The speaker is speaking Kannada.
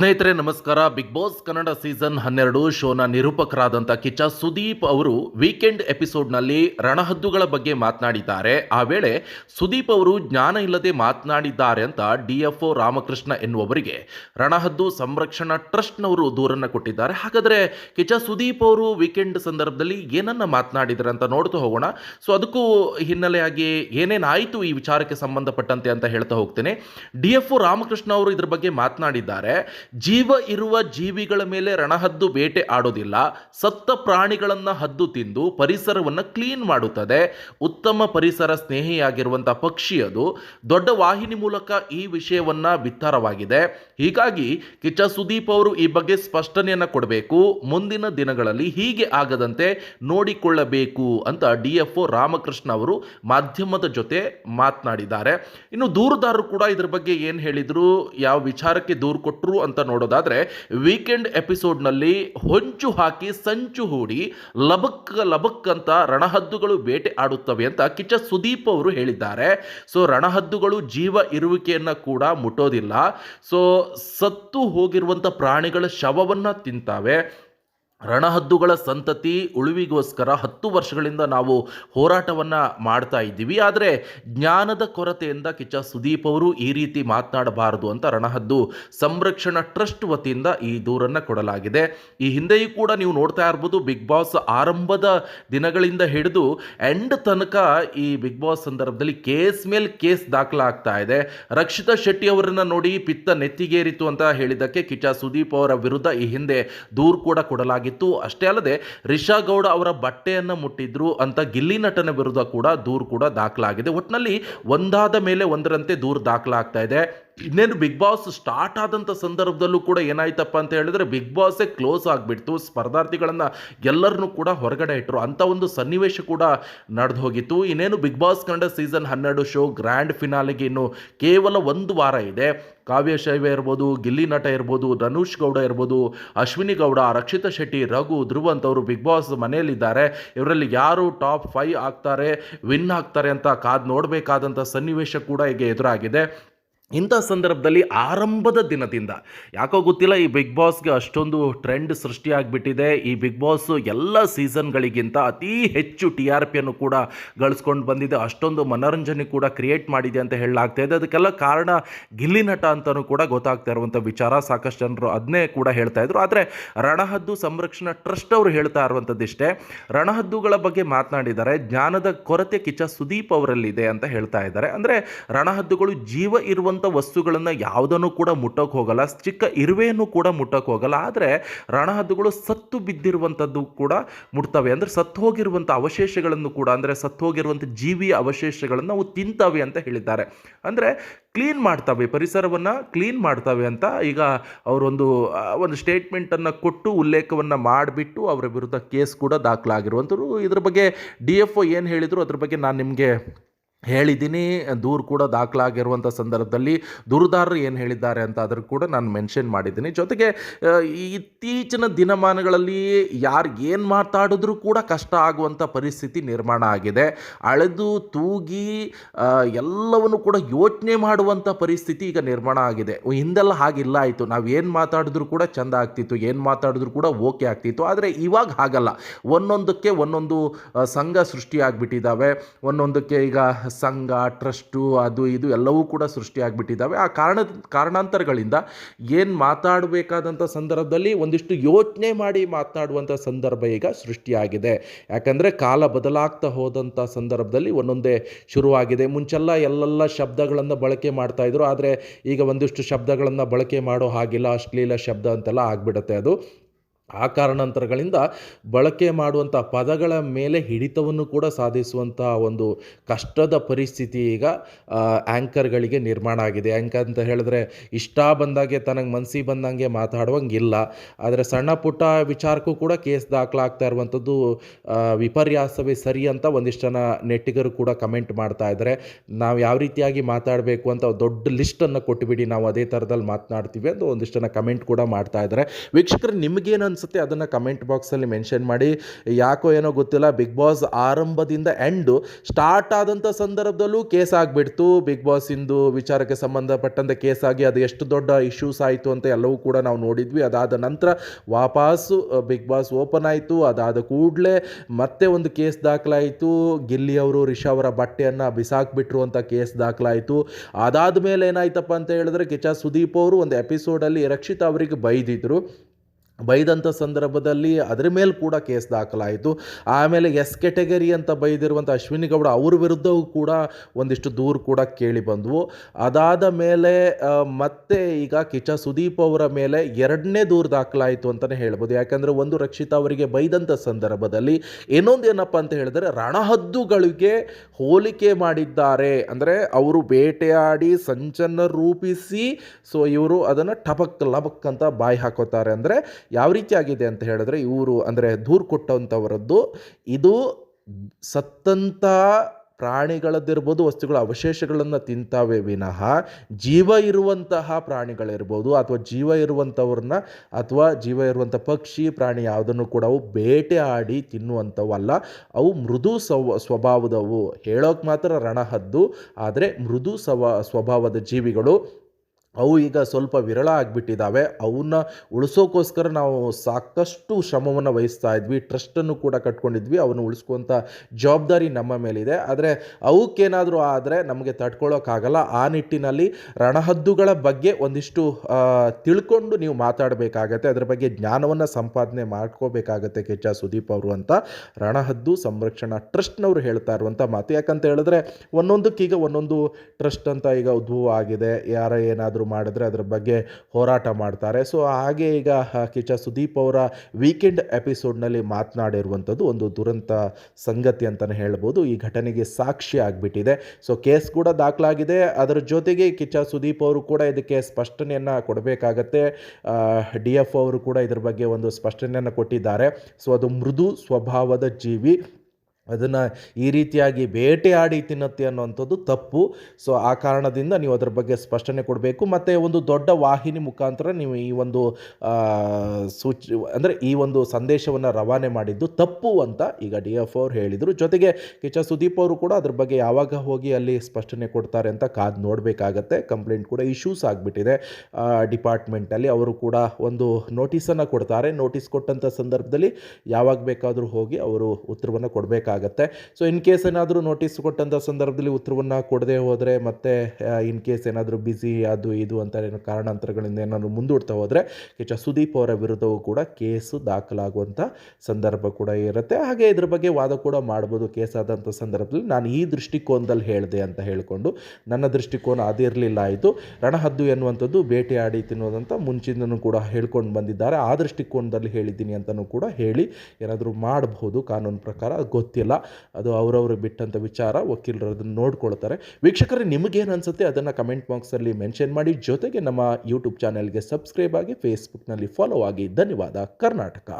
ಸ್ನೇಹಿತರೆ, ನಮಸ್ಕಾರ. ಬಿಗ್ ಬಾಸ್ ಕನ್ನಡ ಸೀಸನ್ ಹನ್ನೆರಡು ಶೋನ ನಿರೂಪಕರಾದಂಥ ಕಿಚ್ಚ ಸುದೀಪ್ ಅವರು ವೀಕೆಂಡ್ ಎಪಿಸೋಡ್ನಲ್ಲಿ ರಣಹದ್ದುಗಳ ಬಗ್ಗೆ ಮಾತನಾಡಿದ್ದಾರೆ. ಆ ವೇಳೆ ಸುದೀಪ್ ಅವರು ಜ್ಞಾನ ಇಲ್ಲದೆ ಮಾತನಾಡಿದ್ದಾರೆ ಅಂತ ಡಿ ಎಫ್ ಒ ರಾಮಕೃಷ್ಣ ಎನ್ನುವವರಿಗೆ ರಣಹದ್ದು ಸಂರಕ್ಷಣಾ ಟ್ರಸ್ಟ್ನವರು ದೂರನ್ನು ಕೊಟ್ಟಿದ್ದಾರೆ. ಹಾಗಾದರೆ ಕಿಚ್ಚ ಸುದೀಪ್ ಅವರು ವೀಕೆಂಡ್ ಸಂದರ್ಭದಲ್ಲಿ ಏನನ್ನ ಮಾತನಾಡಿದ್ದಾರೆ ಅಂತ ನೋಡ್ತಾ ಹೋಗೋಣ. ಸೊ, ಅದಕ್ಕೂ ಹಿನ್ನೆಲೆಯಾಗಿ ಏನೇನಾಯಿತು ಈ ವಿಚಾರಕ್ಕೆ ಸಂಬಂಧಪಟ್ಟಂತೆ ಅಂತ ಹೇಳ್ತಾ ಹೋಗ್ತೇನೆ. ಡಿ ಎಫ್ ಒ ರಾಮಕೃಷ್ಣ ಅವರು ಇದ್ರ ಬಗ್ಗೆ ಮಾತನಾಡಿದ್ದಾರೆ. ಜೀವ ಇರುವ ಜೀವಿಗಳ ಮೇಲೆ ರಣಹದ್ದು ಬೇಟೆ ಆಡೋದಿಲ್ಲ. ಸತ್ತ ಪ್ರಾಣಿಗಳನ್ನು ಹದ್ದು ತಿಂದು ಪರಿಸರವನ್ನು ಕ್ಲೀನ್ ಮಾಡುತ್ತದೆ. ಉತ್ತಮ ಪರಿಸರ ಸ್ನೇಹಿಯಾಗಿರುವಂಥ ಪಕ್ಷಿ ಅದು. ದೊಡ್ಡ ವಾಹಿನಿ ಮೂಲಕ ಈ ವಿಷಯವನ್ನು ವಿತ್ತಾರವಾಗಿದೆ ಹೀಗಾಗಿ ಕಿಚ್ಚ ಸುದೀಪ್ ಅವರು ಈ ಬಗ್ಗೆ ಸ್ಪಷ್ಟನೆಯನ್ನು ಕೊಡಬೇಕು. ಮುಂದಿನ ದಿನಗಳಲ್ಲಿ ಹೀಗೆ ಆಗದಂತೆ ನೋಡಿಕೊಳ್ಳಬೇಕು ಅಂತ ಡಿ ಎಫ್ ರಾಮಕೃಷ್ಣ ಅವರು ಮಾಧ್ಯಮದ ಜೊತೆ ಮಾತನಾಡಿದ್ದಾರೆ. ಇನ್ನು ದೂರುದಾರರು ಕೂಡ ಇದ್ರ ಬಗ್ಗೆ ಏನು ಹೇಳಿದರು, ಯಾವ ವಿಚಾರಕ್ಕೆ ದೂರು ಕೊಟ್ಟರು ಅಂತ ನೋಡೋದಾದ್ರೆ ವೀಕೆಂಡ್ ಎಪಿಸೋಡ್ನಲ್ಲಿ ಹೊಂಚು ಹಾಕಿ ಸಂಚು ಹೂಡಿ ಲಬಕ್ ಲಬಕ್ ಅಂತ ರಣಹದ್ದುಗಳು ಬೇಟೆ ಆಡುತ್ತವೆ ಅಂತ ಕಿಚ್ಚ ಸುದೀಪ್ ಅವರು ಹೇಳಿದ್ದಾರೆ. ಸೊ ರಣಹದ್ದುಗಳು ಜೀವ ಇರುವಿಕೆಯನ್ನು ಕೂಡ ಮುಟ್ಟೋದಿಲ್ಲ. ಸೊ ಸತ್ತು ಹೋಗಿರುವಂಥ ಪ್ರಾಣಿಗಳ ಶವವನ್ನು ತಿಂತಾವೆ. ರಣಹದ್ದುಗಳ ಸಂತತಿ ಉಳಿವಿಗೋಸ್ಕರ ಹತ್ತು ವರ್ಷಗಳಿಂದ ನಾವು ಹೋರಾಟವನ್ನು ಮಾಡ್ತಾ ಇದ್ದೀವಿ. ಆದರೆ ಜ್ಞಾನದ ಕೊರತೆಯಿಂದ ಕಿಚ್ಚ ಸುದೀಪ್ ಅವರು ಈ ರೀತಿ ಮಾತನಾಡಬಾರದು ಅಂತ ರಣಹದ್ದು ಸಂರಕ್ಷಣಾ ಟ್ರಸ್ಟ್ ವತಿಯಿಂದ ಈ ದೂರನ್ನು ಕೊಡಲಾಗಿದೆ. ಈ ಹಿಂದೆಯೂ ಕೂಡ ನೀವು ನೋಡ್ತಾ ಇರ್ಬೋದು, ಬಿಗ್ ಬಾಸ್ ಆರಂಭದ ದಿನಗಳಿಂದ ಹಿಡಿದು ಎಂಡ್ ತನಕ ಈ ಬಿಗ್ ಬಾಸ್ ಸಂದರ್ಭದಲ್ಲಿ ಕೇಸ್ ಮೇಲೆ ಕೇಸ್ ದಾಖಲಾಗ್ತಾ ಇದೆ. ರಕ್ಷಿತಾ ಶೆಟ್ಟಿ ಅವರನ್ನು ನೋಡಿ ಪಿತ್ತ ನೆತ್ತಿಗೇರಿತು ಅಂತ ಹೇಳಿದ್ದಕ್ಕೆ ಕಿಚ್ಚ ಸುದೀಪ್ ಅವರ ವಿರುದ್ಧ ಈ ಹಿಂದೆ ದೂರು ಕೂಡ ಕೊಡಲಾಗಿತ್ತು ಅಷ್ಟೇ ಅಲ್ಲದೆ ರಿಷಾ ಗೌಡ ಅವರ ಬಟ್ಟೆಯನ್ನು ಮುಟ್ಟಿದ್ರು ಅಂತ ಗಿಲ್ಲಿ ನಟನ ವಿರುದ್ಧ ಕೂಡ ದೂರು ಕೂಡ ದಾಖಲಾಗಿದೆ. ಒಟ್ಟಿನಲ್ಲಿ ಒಂದಾದ ಮೇಲೆ ಒಂದರಂತೆ ದೂರು ದಾಖಲಾಗ್ತಾ ಇದೆ. ಇನ್ನೇನು ಬಿಗ್ ಬಾಸ್ ಸ್ಟಾರ್ಟ್ ಆದಂಥ ಸಂದರ್ಭದಲ್ಲೂ ಕೂಡ ಏನಾಯ್ತಪ್ಪ ಅಂತ ಹೇಳಿದ್ರೆ ಬಿಗ್ ಬಾಸೇ ಕ್ಲೋಸ್ ಆಗಿಬಿಡ್ತು. ಸ್ಪರ್ಧಾರ್ಥಿಗಳನ್ನು ಎಲ್ಲರನ್ನೂ ಕೂಡ ಹೊರಗಡೆ ಇಟ್ಟರು ಅಂಥ ಒಂದು ಸನ್ನಿವೇಶ ಕೂಡ ನಡೆದು ಹೋಗಿತ್ತು ಇನ್ನೇನು ಬಿಗ್ ಬಾಸ್ ಕನ್ನಡ ಸೀಸನ್ ಹನ್ನೆರಡು ಶೋ ಗ್ರ್ಯಾಂಡ್ ಫಿನಾಲೆಗೆ ಇನ್ನು ಕೇವಲ ಒಂದು ವಾರ ಇದೆ. ಕಾವ್ಯ ಶೈವ ಇರ್ಬೋದು, ಗಿಲ್ಲಿ ನಟ ಇರ್ಬೋದು, ಧನುಷ್ ಗೌಡ ಇರ್ಬೋದು, ಅಶ್ವಿನಿ ಗೌಡ, ರಕ್ಷಿತಾ ಶೆಟ್ಟಿ, ರಘು ಧ್ರುವ ಅಂತವರು ಬಿಗ್ ಬಾಸ್ ಮನೆಯಲ್ಲಿದ್ದಾರೆ. ಇವರಲ್ಲಿ ಯಾರು ಟಾಪ್ ಫೈವ್ ಆಗ್ತಾರೆ ವಿನ್ ಆಗ್ತಾರೆ ಅಂತ ಕಾದು ನೋಡಬೇಕಾದಂಥ ಸನ್ನಿವೇಶ ಕೂಡ ಈಗ ಎದುರಾಗಿದೆ. ಇಂಥ ಸಂದರ್ಭದಲ್ಲಿ ಆರಂಭದ ದಿನದಿಂದ, ಯಾಕೋ ಗೊತ್ತಿಲ್ಲ, ಈ ಬಿಗ್ ಬಾಸ್ಗೆ ಅಷ್ಟೊಂದು ಟ್ರೆಂಡ್ ಸೃಷ್ಟಿಯಾಗಿಬಿಟ್ಟಿದೆ. ಈ ಬಿಗ್ ಬಾಸ್ ಎಲ್ಲ ಸೀಸನ್ಗಳಿಗಿಂತ ಅತಿ ಹೆಚ್ಚು ಟಿ ಆರ್ ಪಿಯನ್ನು ಕೂಡ ಗಳಿಸ್ಕೊಂಡು ಬಂದಿದೆ. ಅಷ್ಟೊಂದು ಮನೋರಂಜನೆ ಕೂಡ ಕ್ರಿಯೇಟ್ ಮಾಡಿದೆ ಅಂತ ಹೇಳಲಾಗ್ತಾ ಇದೆ. ಅದಕ್ಕೆಲ್ಲ ಕಾರಣ ಗಿಲ್ಲಿ ನಟ ಅಂತಲೂ ಕೂಡ ಗೊತ್ತಾಗ್ತಾ ಇರುವಂಥ ವಿಚಾರ. ಸಾಕಷ್ಟು ಜನರು ಅದನ್ನೇ ಕೂಡ ಹೇಳ್ತಾ ಇದ್ರು. ಆದರೆ ರಣಹದ್ದು ಸಂರಕ್ಷಣಾ ಟ್ರಸ್ಟ್ ಅವರು ಹೇಳ್ತಾ ಇರುವಂಥದ್ದಿಷ್ಟೇ. ರಣಹದ್ದುಗಳ ಬಗ್ಗೆ ಮಾತನಾಡಿದ್ದಾರೆ ಜ್ಞಾನದ ಕೊರತೆ ಕಿಚ್ಚ ಸುದೀಪ್ ಅವರಲ್ಲಿದೆ ಅಂತ ಹೇಳ್ತಾ ಇದ್ದಾರೆ. ಅಂದರೆ ರಣಹದ್ದುಗಳು ಜೀವ ಇರುವಂಥ ವಸ್ತುಗಳನ್ನು ಯಾವುದನ್ನು ಕೂಡ ಮುಟ್ಟೋಕೆ ಹೋಗಲ್ಲ, ಚಿಕ್ಕ ಇರುವೆಯನ್ನು ಕೂಡ ಮುಟ್ಟೋಕೆ ಹೋಗಲ್ಲ, ಆದರೆ ರಣಹದ್ದುಗಳು ಸತ್ತು ಬಿದ್ದಿರುವಂಥದ್ದು ಕೂಡ ಮುಟ್ತವೆ. ಅಂದರೆ ಸತ್ತು ಹೋಗಿರುವಂಥ ಅವಶೇಷಗಳನ್ನು ಕೂಡ, ಅಂದರೆ ಸತ್ತು ಹೋಗಿರುವಂಥ ಜೀವಿಯ ಅವಶೇಷಗಳನ್ನು ಅವು ತಿಂತವೆ ಅಂತ ಹೇಳಿದ್ದಾರೆ. ಅಂದರೆ ಕ್ಲೀನ್ ಮಾಡ್ತವೆ, ಪರಿಸರವನ್ನು ಕ್ಲೀನ್ ಮಾಡ್ತವೆ ಅಂತ ಈಗ ಅವರೊಂದು ಒಂದು ಸ್ಟೇಟ್ಮೆಂಟನ್ನು ಕೊಟ್ಟು ಉಲ್ಲೇಖವನ್ನು ಮಾಡಿಬಿಟ್ಟು ಅವರ ವಿರುದ್ಧ ಕೇಸ್ ಕೂಡ ದಾಖಲಾಗಿರುವಂಥದ್ದು ಇದ್ರ ಬಗ್ಗೆ ಡಿ ಎಫ್ ಒ ಏನು ಹೇಳಿದರು, ಅದ್ರ ಬಗ್ಗೆ ನಾನು ನಿಮಗೆ ಹೇಳಿದ್ದೀನಿ, ದೂರು ಕೂಡ ದಾಖಲಾಗಿರುವಂಥ ಸಂದರ್ಭದಲ್ಲಿ ದೂರುದಾರರು ಏನು ಹೇಳಿದ್ದಾರೆ ಅಂತ ಅದ್ರ ಕೂಡ ನಾನು ಮೆನ್ಷನ್ ಮಾಡಿದ್ದೀನಿ. ಜೊತೆಗೆ ಇತ್ತೀಚಿನ ದಿನಮಾನಗಳಲ್ಲಿ ಯಾರು ಏನು ಮಾತಾಡಿದ್ರೂ ಕೂಡ ಕಷ್ಟ ಆಗುವಂಥ ಪರಿಸ್ಥಿತಿ ನಿರ್ಮಾಣ ಆಗಿದೆ. ಅಳೆದು ತೂಗಿ ಎಲ್ಲವನ್ನು ಕೂಡ ಯೋಚನೆ ಮಾಡುವಂಥ ಪರಿಸ್ಥಿತಿ ಈಗ ನಿರ್ಮಾಣ ಆಗಿದೆ. ಹಿಂದೆಲ್ಲ ಹಾಗಿಲ್ಲ ಆಯಿತು. ನಾವು ಏನು ಮಾತಾಡಿದ್ರು ಕೂಡ ಚೆಂದ ಆಗ್ತಿತ್ತು, ಏನು ಮಾತಾಡಿದ್ರು ಕೂಡ ಓಕೆ ಆಗ್ತಿತ್ತು. ಆದರೆ ಇವಾಗ ಹಾಗಲ್ಲ. ಒಂದೊಂದಕ್ಕೆ ಒಂದೊಂದು ಸಂಘ ಸೃಷ್ಟಿಯಾಗಿಬಿಟ್ಟಿದ್ದಾವೆ ಒಂದೊಂದಕ್ಕೆ ಈಗ ಸಂಘ ಟ್ರಸ್ಟು, ಅದು ಇದು ಎಲ್ಲವೂ ಕೂಡ ಸೃಷ್ಟಿಯಾಗಿಬಿಟ್ಟಿದ್ದಾವೆ. ಆ ಕಾರಣ, ಕಾರಣಾಂತರಗಳಿಂದ ಏನು ಮಾತಾಡಬೇಕಾದಂಥ ಸಂದರ್ಭದಲ್ಲಿ ಒಂದಿಷ್ಟು ಯೋಚನೆ ಮಾಡಿ ಮಾತನಾಡುವಂಥ ಸಂದರ್ಭ ಈಗ ಸೃಷ್ಟಿಯಾಗಿದೆ. ಯಾಕಂದರೆ ಕಾಲ ಬದಲಾಗ್ತಾ ಹೋದಂಥ ಸಂದರ್ಭದಲ್ಲಿ ಒಂದೊಂದೇ ಶುರುವಾಗಿದೆ. ಮುಂಚೆಲ್ಲ ಎಲ್ಲೆಲ್ಲ ಶಬ್ದಗಳನ್ನು ಬಳಕೆ ಮಾಡ್ತಾಯಿದ್ರು ಆದರೆ ಈಗ ಒಂದಿಷ್ಟು ಶಬ್ದಗಳನ್ನು ಬಳಕೆ ಮಾಡೋ ಹಾಗಿಲ್ಲ, ಅಶ್ಲೀಲ ಶಬ್ದ ಅಂತೆಲ್ಲ ಆಗಿಬಿಡುತ್ತೆ ಅದು. ಆ ಕಾರಣಾಂತರಗಳಿಂದ ಬಳಕೆ ಮಾಡುವಂಥ ಪದಗಳ ಮೇಲೆ ಹಿಡಿತವನ್ನು ಕೂಡ ಸಾಧಿಸುವಂತಹ ಒಂದು ಕಷ್ಟದ ಪರಿಸ್ಥಿತಿ ಈಗ ಆ್ಯಂಕರ್ಗಳಿಗೆ ನಿರ್ಮಾಣ ಆಗಿದೆ. ಅಂತ ಹೇಳಿದ್ರೆ ಇಷ್ಟ ಬಂದಾಗೆ ತನಗೆ ಮನಸ್ಸಿಗೆ ಬಂದಂಗೆ ಮಾತಾಡುವಂಗಿಲ್ಲ. ಆದರೆ ಸಣ್ಣ ಪುಟ್ಟ ವಿಚಾರಕ್ಕೂ ಕೂಡ ಕೇಸ್ ದಾಖಲಾಗ್ತಾ ಇರುವಂಥದ್ದು ವಿಪರ್ಯಾಸವೇ ಸರಿ ಅಂತ ಒಂದಿಷ್ಟು ಜನ ನೆಟ್ಟಿಗರು ಕೂಡ ಕಮೆಂಟ್ ಮಾಡ್ತಾ ಇದ್ದಾರೆ. ನಾವು ಯಾವ ರೀತಿಯಾಗಿ ಮಾತಾಡಬೇಕು ಅಂತ ದೊಡ್ಡ ಲಿಸ್ಟನ್ನು ಕೊಟ್ಟುಬಿಡಿ ನಾವು ಅದೇ ಥರದಲ್ಲಿ ಮಾತನಾಡ್ತೀವಿ ಅಂತ ಒಂದಿಷ್ಟು ಜನ ಕಮೆಂಟ್ ಕೂಡ ಮಾಡ್ತಾ ಇದ್ದಾರೆ. ವೀಕ್ಷಕರು ನಿಮಗೇನು ಅನಿಸುತ್ತೆ, ಅದನ್ನು ಕಮೆಂಟ್ ಬಾಕ್ಸಲ್ಲಿ ಮೆನ್ಷನ್ ಮಾಡಿ. ಯಾಕೋ ಏನೋ ಗೊತ್ತಿಲ್ಲ ಬಿಗ್ ಬಾಸ್ ಆರಂಭದಿಂದ ಎಂಡು ಸ್ಟಾರ್ಟ್ ಆದಂಥ ಸಂದರ್ಭದಲ್ಲೂ ಕೇಸ್ ಆಗಿಬಿಡ್ತು. ಬಿಗ್ ಬಾಸಿಂದು ವಿಚಾರಕ್ಕೆ ಸಂಬಂಧಪಟ್ಟಂತೆ ಕೇಸ್ ಆಗಿ ಅದು ಎಷ್ಟು ದೊಡ್ಡ ಇಶ್ಯೂಸ್ ಆಯಿತು ಅಂತ ಎಲ್ಲವೂ ಕೂಡ ನಾವು ನೋಡಿದ್ವಿ. ಅದಾದ ನಂತರ ವಾಪಸ್ಸು ಬಿಗ್ ಬಾಸ್ ಓಪನ್ ಆಯಿತು. ಅದಾದ ಕೂಡಲೇ ಮತ್ತೆ ಒಂದು ಕೇಸ್ ದಾಖಲಾಯಿತು. ಗಿಲ್ಲಿ ಅವರು, ರಿಷಾ ಅವರ ಬಟ್ಟೆಯನ್ನು ಬಿಸಾಕ್ಬಿಟ್ರು ಅಂತ ಕೇಸ್ ದಾಖಲಾಯಿತು. ಅದಾದ ಮೇಲೆ ಏನಾಯ್ತಪ್ಪ ಅಂತ ಹೇಳಿದ್ರೆ ಕಿಚಾ ಸುದೀಪ್ ಅವರು ಒಂದು ಎಪಿಸೋಡಲ್ಲಿ ರಕ್ಷಿತಾ ಅವರಿಗೆ ಬೈದಿದ್ರು. ಬೈದಂಥ ಸಂದರ್ಭದಲ್ಲಿ ಅದರ ಮೇಲೆ ಕೂಡ ಕೇಸ್ ದಾಖಲಾಯಿತು. ಆಮೇಲೆ ಎಸ್ ಕೆಟಗರಿ ಅಂತ ಬೈದಿರುವಂಥ ಅಶ್ವಿನಿ ಗೌಡ ಅವ್ರ ವಿರುದ್ಧವೂ ಕೂಡ ಒಂದಿಷ್ಟು ದೂರು ಕೂಡ ಕೇಳಿ ಬಂದವು. ಅದಾದ ಮೇಲೆ ಮತ್ತೆ ಈಗ ಕಿಚ ಸುದೀಪ್ ಅವರ ಮೇಲೆ ಎರಡನೇ ದೂರು ದಾಖಲಾಯಿತು ಅಂತಲೇ ಹೇಳ್ಬೋದು. ಯಾಕಂದರೆ ಒಂದು ರಕ್ಷಿತ ಅವರಿಗೆ ಬೈದಂಥ ಸಂದರ್ಭದಲ್ಲಿ ಇನ್ನೊಂದು ಏನಪ್ಪ ಅಂತ ಹೇಳಿದರೆ ರಣಹದ್ದುಗಳಿಗೆ ಹೋಲಿಕೆ ಮಾಡಿದ್ದಾರೆ. ಅಂದರೆ ಅವರು ಬೇಟೆಯಾಡಿ ಸಂಚನ್ನು ರೂಪಿಸಿ, ಸೊ ಇವರು ಅದನ್ನು ಟಪಕ್ ಲಬಕ್ ಅಂತ ಬಾಯಿ ಹಾಕೋತಾರೆ. ಅಂದರೆ ಯಾವ ರೀತಿ ಆಗಿದೆ ಅಂತ ಹೇಳಿದ್ರೆ, ಇವರು ಅಂದರೆ ದೂರು ಕೊಟ್ಟಂಥವರದ್ದು ಇದು ಸತ್ತಂಥ ಪ್ರಾಣಿಗಳದ್ದಿರ್ಬೋದು, ವಸ್ತುಗಳ ಅವಶೇಷಗಳನ್ನು ತಿಂತಾವೆ ವಿನಃ ಜೀವ ಇರುವಂತಹ ಪ್ರಾಣಿಗಳಿರ್ಬೋದು ಅಥವಾ ಜೀವ ಇರುವಂಥವ್ರನ್ನ ಅಥವಾ ಜೀವ ಇರುವಂಥ ಪಕ್ಷಿ, ಪ್ರಾಣಿ ಯಾವುದನ್ನು ಕೂಡ ಅವು ಬೇಟೆ ಆಡಿ ತಿನ್ನುವಂಥವು ಅಲ್ಲ ಅವು ಮೃದು ಸ್ವ, ಸ್ವಭಾವದವು. ಹೇಳೋಕೆ ಮಾತ್ರ ರಣಹದ್ದು, ಆದರೆ ಮೃದು ಸ್ವ, ಸ್ವಭಾವದ ಜೀವಿಗಳು ಅವು ಈಗ ಸ್ವಲ್ಪ ವಿರಳ ಆಗಿಬಿಟ್ಟಿದ್ದಾವೆ ಅವನ್ನ ಉಳಿಸೋಕ್ಕೋಸ್ಕರ ನಾವು ಸಾಕಷ್ಟು ಶ್ರಮವನ್ನು ವಹಿಸ್ತಾ ಇದ್ವಿ. ಟ್ರಸ್ಟನ್ನು ಕೂಡ ಕಟ್ಕೊಂಡಿದ್ವಿ. ಅವನ್ನು ಉಳಿಸ್ಕೊಂಥ ಜವಾಬ್ದಾರಿ ನಮ್ಮ ಮೇಲಿದೆ. ಆದರೆ ಅವಕ್ಕೇನಾದರೂ ಆದರೆ ನಮಗೆ ತಡ್ಕೊಳ್ಳೋಕ್ಕಾಗಲ್ಲ ಆ ನಿಟ್ಟಿನಲ್ಲಿ ರಣಹದ್ದುಗಳ ಬಗ್ಗೆ ಒಂದಿಷ್ಟು ತಿಳ್ಕೊಂಡು ನೀವು ಮಾತಾಡಬೇಕಾಗತ್ತೆ. ಅದರ ಬಗ್ಗೆ ಜ್ಞಾನವನ್ನು ಸಂಪಾದನೆ ಮಾಡ್ಕೋಬೇಕಾಗತ್ತೆ ಕೆಚ್ಚ ಸುದೀಪ್ ಅವರು ಅಂತ. ರಣಹದ್ದು ಸಂರಕ್ಷಣಾ ಟ್ರಸ್ಟ್ನವರು ಹೇಳ್ತಾ ಇರುವಂಥ ಮಾತು. ಯಾಕಂತ ಹೇಳಿದ್ರೆ ಒಂದೊಂದಕ್ಕೀಗ ಒಂದೊಂದು ಟ್ರಸ್ಟ್ ಅಂತ ಈಗ ಉದ್ಭವ ಆಗಿದೆ. ಯಾರ ಏನಾದರೂ ಮಾಡಿದ್ರೆ ಅದರ ಬಗ್ಗೆ ಹೋರಾಟ ಮಾಡ್ತಾರೆ. ಸೊ ಹಾಗೆ ಈಗ ಕಿಚ ಸುದೀಪ್ ಅವರ ವೀಕೆಂಡ್ ಎಪಿಸೋಡ್ನಲ್ಲಿ ಮಾತನಾಡಿರುವಂಥದ್ದು ಒಂದು ದುರಂತ ಸಂಗತಿ ಅಂತಲೇ ಹೇಳ್ಬೋದು. ಈ ಘಟನೆಗೆ ಸಾಕ್ಷಿ ಆಗಿಬಿಟ್ಟಿದೆ. ಸೊ ಕೇಸ್ ಕೂಡ ದಾಖಲಾಗಿದೆ. ಅದರ ಜೊತೆಗೆ ಕಿಚ್ಚ ಸುದೀಪ್ ಅವರು ಕೂಡ ಇದಕ್ಕೆ ಸ್ಪಷ್ಟನೆಯನ್ನು ಕೊಡಬೇಕಾಗತ್ತೆ. ಡಿ ಎಫ್ ಅವರು ಕೂಡ ಇದರ ಬಗ್ಗೆ ಒಂದು ಸ್ಪಷ್ಟನೆಯನ್ನು ಕೊಟ್ಟಿದ್ದಾರೆ. ಸೊ ಅದು ಮೃದು ಸ್ವಭಾವದ ಜೀವಿ. ಅದನ್ನು ಈ ರೀತಿಯಾಗಿ ಬೇಟೆಯಾಡಿ ತಿನ್ನುತ್ತೆ ಅನ್ನುವಂಥದ್ದು ತಪ್ಪು. ಸೊ ಆ ಕಾರಣದಿಂದ ನೀವು ಅದರ ಬಗ್ಗೆ ಸ್ಪಷ್ಟನೆ ಕೊಡಬೇಕು. ಮತ್ತು ಒಂದು ದೊಡ್ಡ ವಾಹಿನಿ ಮುಖಾಂತರ ನೀವು ಈ ಒಂದು ಸೂಚಿ, ಅಂದರೆ ಈ ಒಂದು ಸಂದೇಶವನ್ನು ರವಾನೆ ಮಾಡಿದ್ದು ತಪ್ಪು ಅಂತ ಈಗ ಡಿ ಎಫ್ ಅವ್ರು ಹೇಳಿದರು. ಜೊತೆಗೆ ಕಿಚ ಸುದೀಪ್ ಅವರು ಕೂಡ ಅದ್ರ ಬಗ್ಗೆ ಯಾವಾಗ ಹೋಗಿ ಅಲ್ಲಿ ಸ್ಪಷ್ಟನೆ ಕೊಡ್ತಾರೆ ಅಂತ ಕಾದು ನೋಡಬೇಕಾಗತ್ತೆ. ಕಂಪ್ಲೇಂಟ್ ಕೂಡ ಇಶ್ಯೂಸ್ ಆಗಿಬಿಟ್ಟಿದೆ. ಡಿಪಾರ್ಟ್ಮೆಂಟಲ್ಲಿ ಅವರು ಕೂಡ ಒಂದು ನೋಟಿಸನ್ನು ಕೊಡ್ತಾರೆ. ನೋಟಿಸ್ ಕೊಟ್ಟಂಥ ಸಂದರ್ಭದಲ್ಲಿ ಯಾವಾಗ ಬೇಕಾದರೂ ಹೋಗಿ ಅವರು ಉತ್ತರವನ್ನು ಕೊಡಬೇಕಾಗತ್ತೆ. ಸೊ ಇನ್ ಕೇಸ್ ಏನಾದರೂ ನೋಟಿಸ್ ಕೊಟ್ಟಂಥ ಸಂದರ್ಭದಲ್ಲಿ ಉತ್ತರವನ್ನು ಕೊಡದೆ ಹೋದರೆ ಮತ್ತೆ ಇನ್ ಕೇಸ್ ಏನಾದರೂ ಬ್ಯುಸಿ ಅದು ಇದು ಅಂತ ಏನೋ ಕಾರಣಾಂತರಗಳಿಂದ ಏನಾದರೂ ಮುಂದೂಡ್ತಾ ಹೋದರೆ ಕೆಚ ಸುದೀಪ್ ಅವರ ವಿರುದ್ಧವೂ ಕೂಡ ಕೇಸು ದಾಖಲಾಗುವಂಥ ಸಂದರ್ಭ ಕೂಡ ಇರುತ್ತೆ. ಹಾಗೆ ಇದ್ರ ಬಗ್ಗೆ ವಾದ ಕೂಡ ಮಾಡ್ಬೋದು ಕೇಸ್ ಆದಂಥ ಸಂದರ್ಭದಲ್ಲಿ. ನಾನು ಈ ದೃಷ್ಟಿಕೋನದಲ್ಲಿ ಹೇಳಿದೆ ಅಂತ ಹೇಳಿಕೊಂಡು ನನ್ನ ದೃಷ್ಟಿಕೋನ ಅದಿರಲಿಲ್ಲ ಆಯಿತು ರಣಹದ್ದು ಎನ್ನುವಂಥದ್ದು ಬೇಟೆಯಾಡಿ ತಿನ್ನೋದಂತ ಮುಂಚಿಂದನೂ ಕೂಡ ಹೇಳ್ಕೊಂಡು ಬಂದಿದ್ದಾರೆ. ಆ ದೃಷ್ಟಿಕೋನದಲ್ಲಿ ಹೇಳಿದ್ದೀನಿ ಅಂತಲೂ ಕೂಡ ಹೇಳಿ ಏನಾದರೂ ಮಾಡಬಹುದು ಕಾನೂನು ಪ್ರಕಾರ, ಗೊತ್ತಿಲ್ಲ. ಅದು ಅವರವರು ಬಿಟ್ಟಂಥ ವಿಚಾರ ವಕೀಲರು ಅದನ್ನು ನೋಡ್ಕೊಳ್ತಾರೆ. ವೀಕ್ಷಕರೇ ನಿಮಗೇನು ಅನಿಸುತ್ತೆ ಅದನ್ನು ಕಮೆಂಟ್ ಬಾಕ್ಸಲ್ಲಿ ಮೆನ್ಷನ್ ಮಾಡಿ. ಜೊತೆಗೆ ನಮ್ಮ ಯೂಟ್ಯೂಬ್ ಚಾನಲ್ಗೆ ಸಬ್ಸ್ಕ್ರೈಬ್ ಆಗಿ ಫೇಸ್ಬುಕ್ನಲ್ಲಿ ಫಾಲೋ ಆಗಿ. ಧನ್ಯವಾದ. ಕರ್ನಾಟಕ.